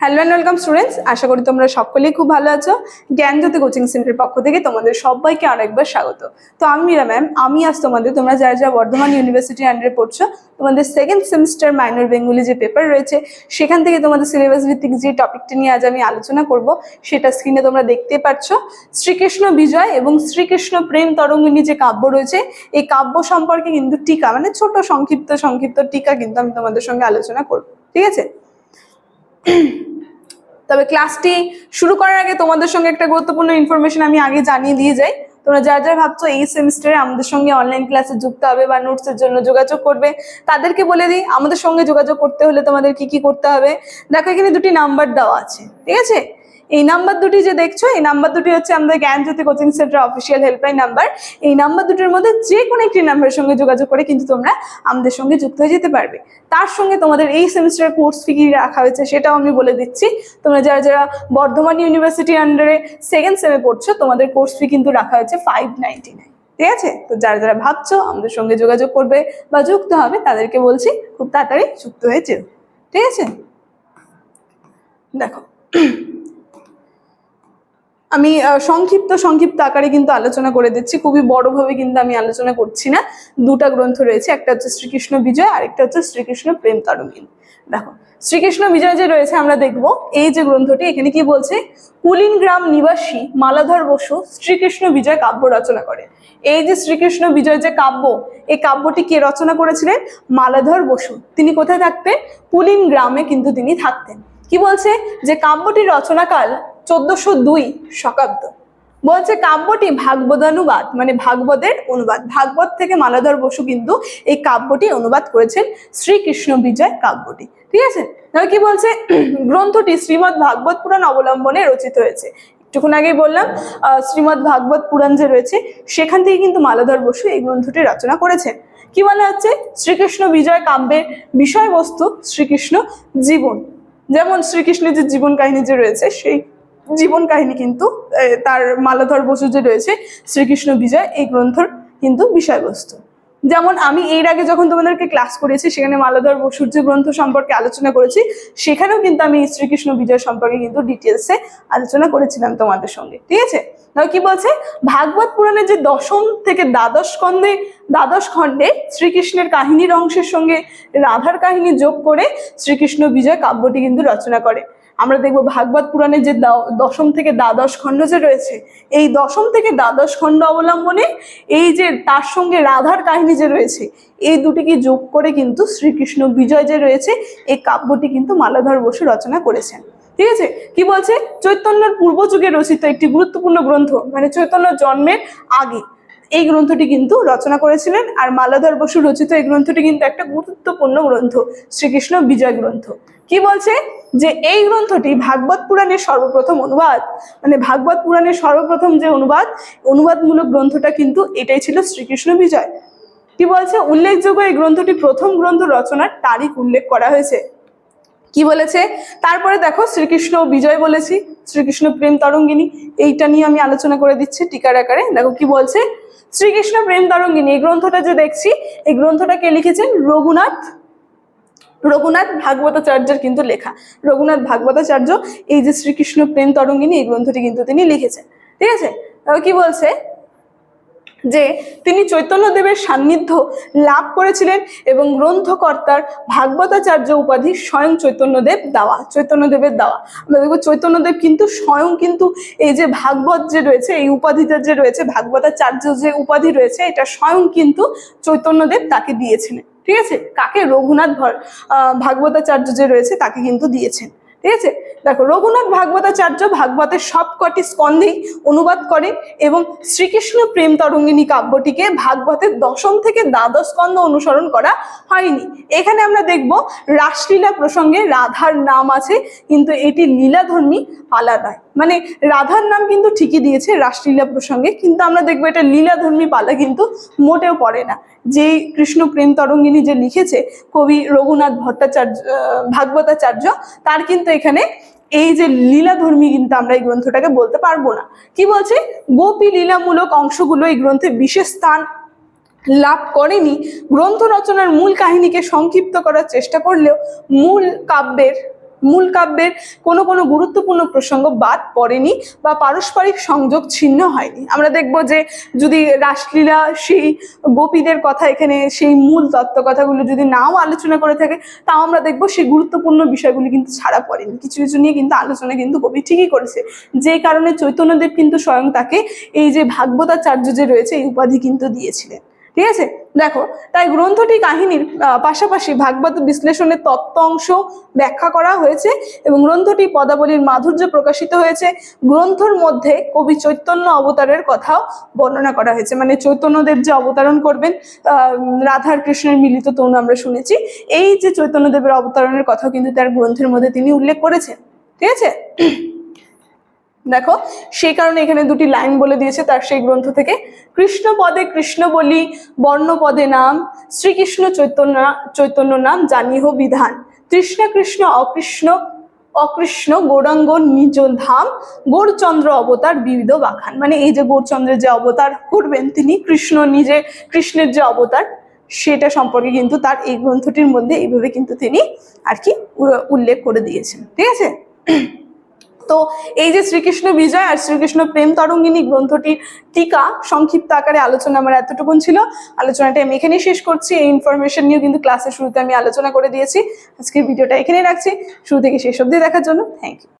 Hello and welcome students আশা করি তোমরা সকলেই খুব ভালো আছো। জ্ঞানজ্যোতি কোচিং সেন্টারের পক্ষ থেকে তোমাদের সবাইকে আরেকবার স্বাগত। তো আমি মীরা ম্যাম আমি আজ তোমাদের, তোমরা যারা যারা বর্ধমান ইউনিভার্সিটি আন্ডারে পড়ছো, তোমাদের সেকেন্ড সেমিস্টার মাইনর বেঙ্গলি যে পেপার রয়েছে, সেখান থেকে তোমাদের সিলেবাস ভিত্তিক যে টপিকটা নিয়ে আজ আমি আলোচনা করব, সেটা স্ক্রিনে তোমরা দেখতে পাচ্ছ। শ্রীকৃষ্ণ বিজয় এবং শ্রীকৃষ্ণ প্রেম তরঙ্গিনী যে কাব্য রয়েছে, এই কাব্য সম্পর্কে কিন্তু টিকা মানে ছোট সংক্ষিপ্ত সংক্ষিপ্ত টিকা কিন্তু আমি তোমাদের সঙ্গে আলোচনা করব। ঠিক আছে? তবে ক্লাসটি শুরু করার আগে তোমাদের সঙ্গে একটা গুরুত্বপূর্ণ ইনফরমেশন আমি আগে জানিয়ে দিয়ে যাই। তোমরা যারা যারা ভাবছ এই সেমিস্টারে আমাদের সঙ্গে অনলাইন ক্লাসে যুক্ত হবে বা নোটসের জন্য যোগাযোগ করবে, তাদেরকে বলে দিই, আমাদের সঙ্গে যোগাযোগ করতে হলে তোমাদের কি কি করতে হবে। দেখো এখানে দুটি নাম্বার দেওয়া আছে, ঠিক আছে? এই নাম্বার দুটি যে দেখছ, এই নাম্বার দুটি হচ্ছে আমাদের Gyanjyoti coaching centre official helpline number. এই নাম্বার দুটির মধ্যে যে কোনো একটি নাম্বারের সঙ্গে যোগাযোগ করে কিন্তু তোমরা আমাদের সঙ্গে যুক্ত হয়ে যেতে পারবে। তার সঙ্গে তোমাদের এই সেমিস্টার কোর্স ফি রাখা হয়েছে সেটাও আমি বলে দিচ্ছি। তোমরা যারা যারা বর্ধমান ইউনিভার্সিটির আন্ডারে সেকেন্ড সেমে পড়ছো, তোমাদের কোর্স ফি কিন্তু রাখা হয়েছে ফাইভ ঠিক আছে? তো যারা যারা ভাবছ আমাদের সঙ্গে যোগাযোগ করবে বা যুক্ত হবে, তাদেরকে বলছি খুব তাড়াতাড়ি যুক্ত হয়ে ঠিক আছে? দেখো। আমি সংক্ষিপ্ত সংক্ষিপ্ত আকারে কিন্তু আলোচনা করে দিচ্ছি। খুবই বড়ভাবে কিন্তু আমি আলোচনা করছি না। দুটা গ্রন্থ রয়েছে, একটা হচ্ছে শ্রীকৃষ্ণ বিজয় আরেকটা হচ্ছে শ্রীকৃষ্ণ প্রেম তরঙ্গিনী দেখো, শ্রীকৃষ্ণ বিজয় যে রয়েছে আমরা দেখব, এই যে গ্রন্থটি এখানে কি বলছে? কুলিন গ্রাম নিবাসী মালাধর বসু শ্রীকৃষ্ণ বিজয় কাব্য রচনা করেন এই যে শ্রীকৃষ্ণ বিজয় যে কাব্য, এই কাব্যটি কে রচনা করেছিলেন? মালাধর বসু। তিনি কোথায় থাকতেন? কুলিন গ্রামে কিন্তু তিনি থাকতেন। কি বলছে? যে কাব্যটির রচনাকাল চোদ্দশো দুই শকাব্দ। বলছে কাব্যটি ভাগবতানুবাদ মানে ভাগবতের অনুবাদ। ভাগবত থেকে মালাধর বসু কিন্তু এই কাব্যটি অনুবাদ করেছেন শ্রীকৃষ্ণ বিজয় কাব্যটি। ঠিক আছে? তাহলে কি বলছে? গ্রন্থটি শ্রীমৎ ভাগবত পুরাণ অবলম্বনে রচিত হয়েছে। একটুক্ষণ আগেই বললাম শ্রীমৎ ভাগবত পুরাণ যে রয়েছে, সেখান থেকে কিন্তু মালাধর বসু এই গ্রন্থটি রচনা করেছেন। কি বলা হচ্ছে? শ্রীকৃষ্ণ বিজয় কাব্যের বিষয়বস্তু শ্রীকৃষ্ণ জীবন। যেমন শ্রীকৃষ্ণের যে জীবন কাহিনী যে রয়েছে, সেই জীবন কাহিনী কিন্তু তার মালাধর বসু যে রয়েছে, শ্রীকৃষ্ণ বিজয়, এই গ্রন্থর কিন্তু বিষয়বস্তু। যেমন আমি এর আগে যখন তোমাদেরকে ক্লাস করেছি, সেখানে মালাধর বসুর যে গ্রন্থ সম্পর্কে আলোচনা করেছি, সেখানেও কিন্তু আমি শ্রীকৃষ্ণ বিজয় সম্পর্কে কিন্তু ডিটেলসে আলোচনা করেছিলাম তোমাদের সঙ্গে। ঠিক আছে? কি বলছে? ভাগবত পুরাণের যে দশম থেকে দ্বাদশ খণ্ডে দ্বাদশ খণ্ডে শ্রীকৃষ্ণের কাহিনীর অংশের সঙ্গে রাধার কাহিনী যোগ করে শ্রীকৃষ্ণ বিজয় কাব্যটি কিন্তু রচনা করে। আমরা দেখব ভাগবত পুরাণের যে দশম থেকে দ্বাদশ খণ্ড যে রয়েছে, এই দশম থেকে দ্বাদশ খণ্ড অবলম্বনে এই যে তার সঙ্গে রাধার কাহিনী যে রয়েছে, এই দুটিকে যোগ করে কিন্তু শ্রীকৃষ্ণ বিজয় যে রয়েছে, এই কাব্যটি কিন্তু মালাধর বসু রচনা করেছেন। ঠিক আছে? কি বলছে? চৈতন্যর পূর্ব যুগে রচিত একটি গুরুত্বপূর্ণ গ্রন্থ মানে চৈতন্য জন্মের আগে, এই গ্রন্থটি কিন্তু রচনা করেছিলেন, আর মালাধর বসু রচিত এই গ্রন্থটি কিন্তু একটা গুরুত্বপূর্ণ গ্রন্থ, শ্রীকৃষ্ণ বিজয় গ্রন্থ। কি বলছে? যে এই গ্রন্থটি ভাগবত পুরাণের সর্বপ্রথম অনুবাদ মানে ভাগবত পুরাণের সর্বপ্রথম যে অনুবাদ, অনুবাদমূলক গ্রন্থটা কিন্তু এটাই ছিল শ্রীকৃষ্ণ বিজয়। কি বলছে? উল্লেখযোগ্য এই গ্রন্থটি প্রথম গ্রন্থ রচনার তারিখ উল্লেখ করা হয়েছে। কি বলেছে? তারপরে দেখো শ্রীকৃষ্ণ বিজয় বলেছি, শ্রীকৃষ্ণ প্রেম তরঙ্গিনী, এইটা নিয়ে আমি আলোচনা করে দিচ্ছি টিকার আকারে। দেখো কি বলছে? শ্রীকৃষ্ণ প্রেম তরঙ্গিনী, এই গ্রন্থটা যে দেখছি, এই গ্রন্থটা কে লিখেছেন? রঘুনাথ রঘুনাথ ভাগবতাচার্যের কিন্তু লেখা। রঘুনাথ ভাগবতাচার্য, এই যে শ্রীকৃষ্ণ প্রেম তরঙ্গিনী, এই গ্রন্থটি কিন্তু তিনি লিখেছেন। ঠিক আছে? কি বলছে? যে তিনি চৈতন্যদেবের সান্নিধ্য লাভ করেছিলেন এবং গ্রন্থকর্তার ভাগবতাচার্য উপাধি স্বয়ং চৈতন্যদেব দেওয়া চৈতন্যদেবের দেওয়া। আমরা দেখব চৈতন্যদেব কিন্তু স্বয়ং কিন্তু এই যে ভাগবত যে রয়েছে, এই উপাধিটা যে রয়েছে, ভাগবতাচার্য যে উপাধি রয়েছে, এটা স্বয়ং কিন্তু চৈতন্যদেব তাকে দিয়েছিলেন। ঠিক আছে? কাকে? রঘুনাথ ভাগবতাচার্য যে রয়েছে তাকে কিন্তু দিয়েছেন। ঠিক আছে? দেখো, রঘুনাথ ভাগবতাচার্য ভাগবতের সবকটি স্কন্ধেই অনুবাদ করে এবং শ্রীকৃষ্ণ প্রেম তরঙ্গিনী কাব্যটিকে ভাগবতের দশম থেকে দ্বাদশ স্কন্ধ অনুসরণ করা হয়নি। এখানে আমরা দেখব রাসলীলা প্রসঙ্গে রাধার নাম আছে, কিন্তু এটি লীলাধর্মী পালা নয় মানে রাধার নাম কিন্তু ঠিকই দিয়েছে রাসলীলা প্রসঙ্গে, কিন্তু আমরা দেখব এটা লীলাধর্মী পালা কিন্তু মোটেও পড়ে না। যে কৃষ্ণ প্রেম তরঙ্গিনী যে লিখেছে, কবি রঘুনাথ ভট্টাচার্য ভাগবতাচার্য, তার কিন্তু এখানে এই যে লীলাধর্মী কিন্তু আমরা এই গ্রন্থটাকে বলতে পারব না। কি বলছে? গোপী লীলামূলক অংশগুলো এই গ্রন্থে বিশেষ স্থান লাভ করেনি। গ্রন্থ রচনার মূল কাহিনীকে সংক্ষিপ্ত করার চেষ্টা করলেও মূল কাব্যের মূল কাব্যের কোনো কোনো গুরুত্বপূর্ণ প্রসঙ্গ বাদ পড়েনি বা পারস্পরিক সংযোগ ছিন্ন হয়নি। আমরা দেখব যে যদি রাসলীলা সেই গোপীদের কথা এখানে সেই মূল তত্ত্ব কথাগুলো যদি নাও আলোচনা করে থাকে, তাও আমরা দেখব সেই গুরুত্বপূর্ণ বিষয়গুলি কিন্তু ছাড়া পড়েনি। কিছু কিছু নিয়ে কিন্তু আলোচনা কিন্তু কবি ঠিকই করেছে। যে কারণে চৈতন্যদেব কিন্তু স্বয়ং তাকে এই যে ভাগ্যতাচার্য যে রয়েছে, এই উপাধি কিন্তু দিয়েছিলেন। ঠিক আছে? দেখো, তাই গ্রন্থটি কাহিনীর পাশাপাশি ভাগবত বিশ্লেষণের তত্ত্ব অংশ ব্যাখ্যা করা হয়েছে এবং গ্রন্থটি পদাবলীর মাধুর্য প্রকাশিত হয়েছে। গ্রন্থর মধ্যে কবি চৈতন্য অবতারের কথাও বর্ণনা করা হয়েছে। মানে চৈতন্যদেব যে অবতারণ করবেন রাধার কৃষ্ণের মিলিত তনু আমরা শুনেছি, এই যে চৈতন্যদেবের অবতারণের কথাও কিন্তু তার গ্রন্থের মধ্যে তিনি উল্লেখ করেছেন। ঠিক আছে? দেখো, সেই কারণে এখানে দুটি লাইন বলে দিয়েছে তার সেই গ্রন্থ থেকে। কৃষ্ণ পদে কৃষ্ণ বলি, বর্ণ পদে নাম, শ্রীকৃষ্ণ চৈতন্য চৈতন্য নাম জানিহ বিধান। তৃষ্ণা কৃষ্ণ অকৃষ্ণ অকৃষ্ণ গৌরাঙ্গ নিজ ধাম, গৌরচন্দ্র অবতার বিবিধ বাখান। মানে এই যে গৌরচন্দ্রের যে অবতার করবেন তিনি, কৃষ্ণ নিজে, কৃষ্ণের যে অবতার, সেটা সম্পর্কে কিন্তু তার এই গ্রন্থটির মধ্যে এইভাবে কিন্তু তিনি আর কি উল্লেখ করে দিয়েছেন। ঠিক আছে? তো এই যে শ্রীকৃষ্ণ বিজয় আর শ্রীকৃষ্ণ প্রেম তরঙ্গিনী গ্রন্থটির টিকা সংক্ষিপ্ত আকারে আলোচনা আমার এতটুকুন ছিল। আলোচনাটা আমি এখানেই শেষ করছি। এই ইনফরমেশন নিয়েও কিন্তু ক্লাসের শুরুতে আমি আলোচনা করে দিয়েছি। আজকের ভিডিওটা এখানেই রাখছি। শুরু থেকে শেষ অবধি দেখার জন্য থ্যাংক ইউ